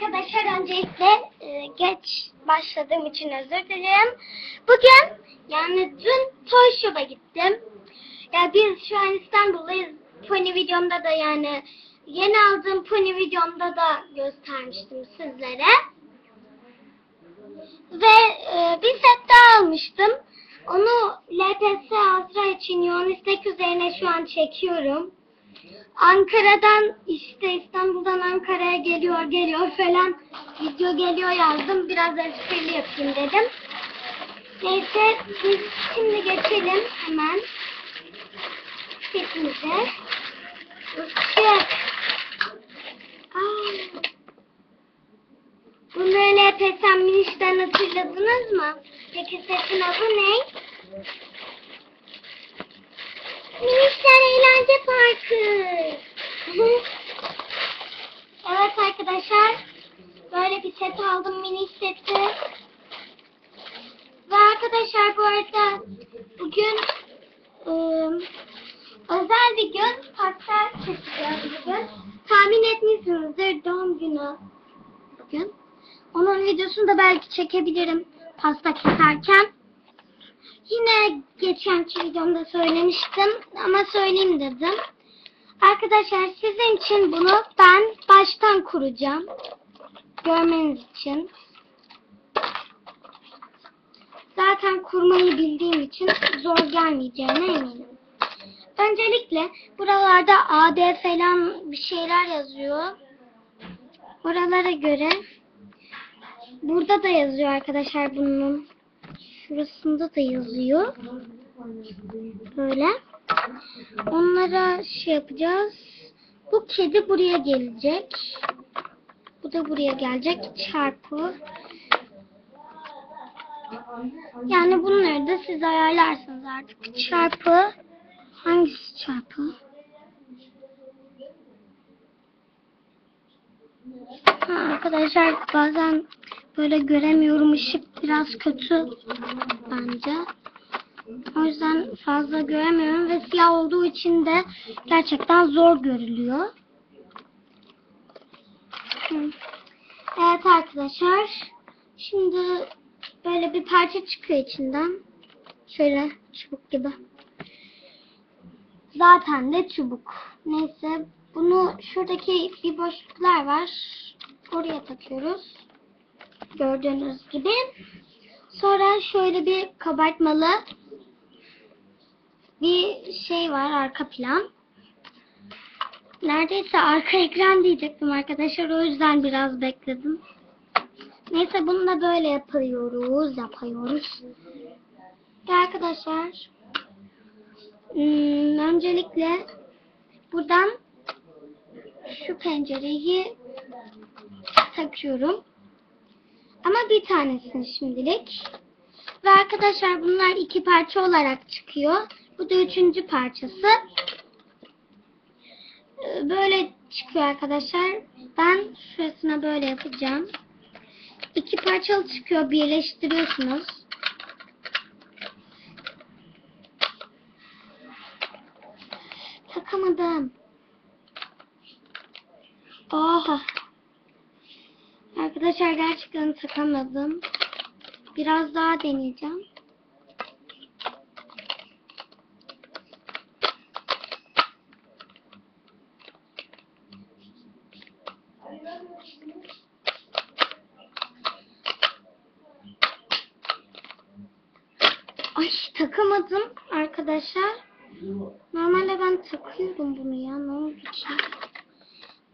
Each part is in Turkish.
arkadaşlar öncelikle e, geç başladığım için özür dilerim. Bugün yani dün Toy Shop'a gittim. Ya biz şu an İstanbul'dayız. Pony videomda da yani yeni aldığım pony videomda da göstermiştim sizlere. Ve e, bir set daha almıştım. Onu LPS Azra için yoğun istek üzerine şu an çekiyorum. Ankara'dan işte İstanbul'dan Ankara'ya geliyor geliyor falan video geliyor yazdım. Biraz esprili yapayım dedim. Neyse biz şimdi geçelim hemen. Işık. Aa. Bunları LPS'en minişten hatırladınız mı? Peki setin adı ne? Evet arkadaşlar. Böyle bir set aldım miniş seti. Ve arkadaşlar bu arada bugün ıı, özel bir gün pasta keseceğiz bugün. Tahmin etmişsinizdir doğum günü bugün. Onun videosunu da belki çekebilirim pasta keserken. Yine geçenki videomda söylemiştim ama söyleyeyim dedim. Arkadaşlar sizin için bunu ben baştan kuracağım. Görmeniz için. Zaten kurmayı bildiğim için zor gelmeyeceğine eminim. Öncelikle buralarda AD falan bir şeyler yazıyor. Oralara göre burada da yazıyor arkadaşlar bunun şurasında da yazıyor. Böyle. Onlara şey yapacağız. Bu kedi buraya gelecek. Bu da buraya gelecek. Çarpı. Yani bunları da siz ayarlarsınız artık. Çarpı. Hangisi çarpı? Ha, arkadaşlar bazen böyle göremiyorum. Işık biraz kötü bence. O yüzden fazla göremiyorum ve siyah olduğu için de gerçekten zor görülüyor. Evet arkadaşlar. Şimdi böyle bir parça çıkıyor içinden. Şöyle çubuk gibi. Zaten de çubuk. Neyse bunu şuradaki bir boşluklar var. Oraya takıyoruz. Gördüğünüz gibi. Sonra şöyle bir kabartmalı şey var arka plan. Neredeyse arka ekran diyecektim arkadaşlar. O yüzden biraz bekledim. Neyse bunu da böyle yapıyoruz. Yapıyoruz. Ve arkadaşlar hmm, öncelikle buradan şu pencereyi takıyorum. Ama bir tanesini şimdilik. Ve arkadaşlar bunlar iki parça olarak çıkıyor. Bu da üçüncü parçası. Ee, Böyle çıkıyor arkadaşlar. Ben şurasına böyle yapacağım. İki parçalı çıkıyor. Birleştiriyorsunuz. Takamadım. Oha. Arkadaşlar gerçekten takamadım. Biraz daha deneyeceğim. Ay takamadım arkadaşlar. Normalde ben takıyorum bunu ya. Ne oldu ki?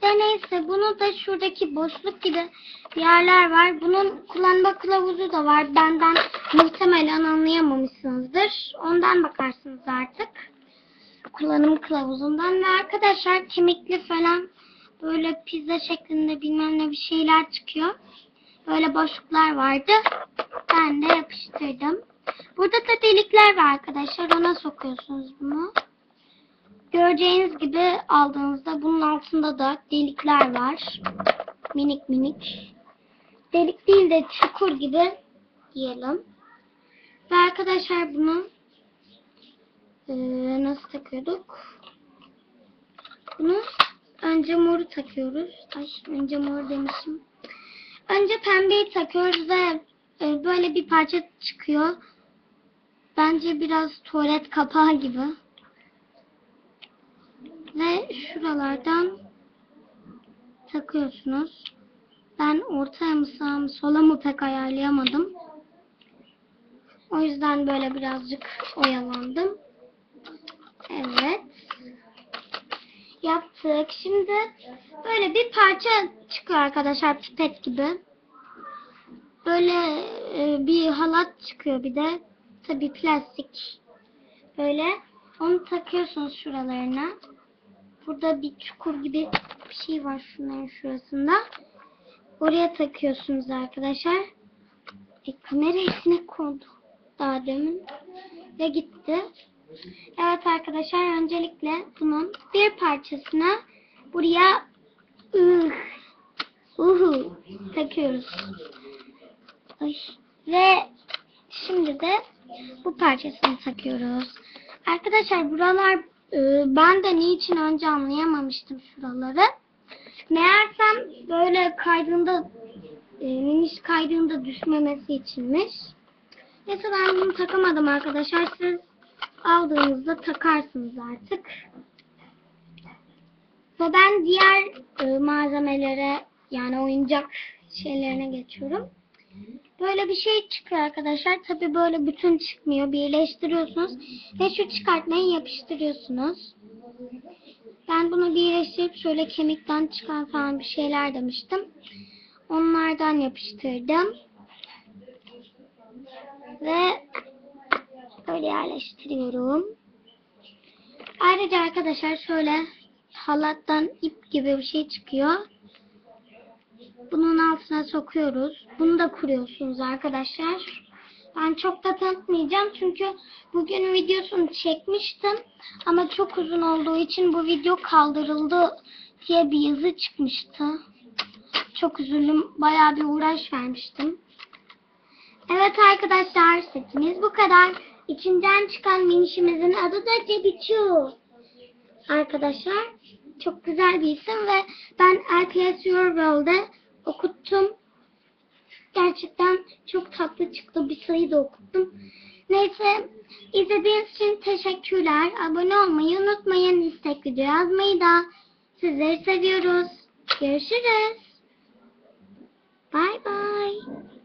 De neyse bunu da şuradaki boşluk gibi yerler var. Bunun kullanma kılavuzu da var. Benden muhtemelen anlayamamışsınızdır. Ondan bakarsınız artık. Kullanım kılavuzundan ve arkadaşlar kemikli falan böyle pizza şeklinde bilmem ne bir şeyler çıkıyor. Böyle boşluklar vardı. Ben de yapıştırdım. Burada da delikler var arkadaşlar. Ona sokuyorsunuz bunu. Göreceğiniz gibi aldığınızda bunun altında da delikler var. Minik minik. Delik değil de çukur gibi diyelim. Ve arkadaşlar bunu eee, nasıl takıyorduk? Bunu önce moru takıyoruz. Ay önce mor demişim. Önce pembeyi takıyoruz ve e, böyle bir parça çıkıyor. Bence biraz tuvalet kapağı gibi. Ve şuralardan takıyorsunuz. Ben ortaya mı sağa mı sola mı pek ayarlayamadım. O yüzden böyle birazcık oyalandım. Evet. Yaptık. Şimdi böyle bir parça çıkıyor arkadaşlar pipet gibi. Böyle e, bir halat çıkıyor bir de. Tabii plastik. Böyle. Onu takıyorsunuz şuralarına. Burada bir çukur gibi bir şey var şunların şurasında. Oraya takıyorsunuz arkadaşlar. E, kamerayı sinek kondu daha demin. Ve gitti. Evet arkadaşlar öncelikle bunun bir parçasını buraya ıh, uhu takıyoruz. Ay. Ve şimdi de bu parçasını takıyoruz. Arkadaşlar buralar e, ben de niçin önce anlayamamıştım şuraları. Meğersem böyle kaydığında e, miniş kaydığında düşmemesi içinmiş. Neyse ben bunu takamadım arkadaşlar. Siz aldığınızda takarsınız artık. Ve ben diğer e, malzemelere yani oyuncak şeylerine geçiyorum. Böyle bir şey çıkıyor arkadaşlar. Tabi böyle bütün çıkmıyor. Birleştiriyorsunuz. Ve şu çıkartmayı yapıştırıyorsunuz. Ben bunu birleştirip şöyle kemikten çıkan falan bir şeyler demiştim. Onlardan yapıştırdım. Ve böyle yerleştiriyorum. Ayrıca arkadaşlar şöyle halattan ip gibi bir şey çıkıyor. Bunun altına sokuyoruz. Bunu da kuruyorsunuz arkadaşlar. Ben çok da tanıtmayacağım çünkü bugün videosunu çekmiştim. Ama çok uzun olduğu için bu video kaldırıldı diye bir yazı çıkmıştı. Çok üzüldüm. Bayağı bir uğraş vermiştim. Evet arkadaşlar setimiz bu kadar. İçinden çıkan minişimizin adı da Cebiçu. Arkadaşlar çok güzel bir isim ve ben LPS Your World'de okuttum. Gerçekten çok tatlı çıktı. Bir sayı da okuttum. Neyse izlediğiniz için teşekkürler. Abone olmayı unutmayın. İstek video yazmayı da. Sizleri seviyoruz. Görüşürüz. Bye bye.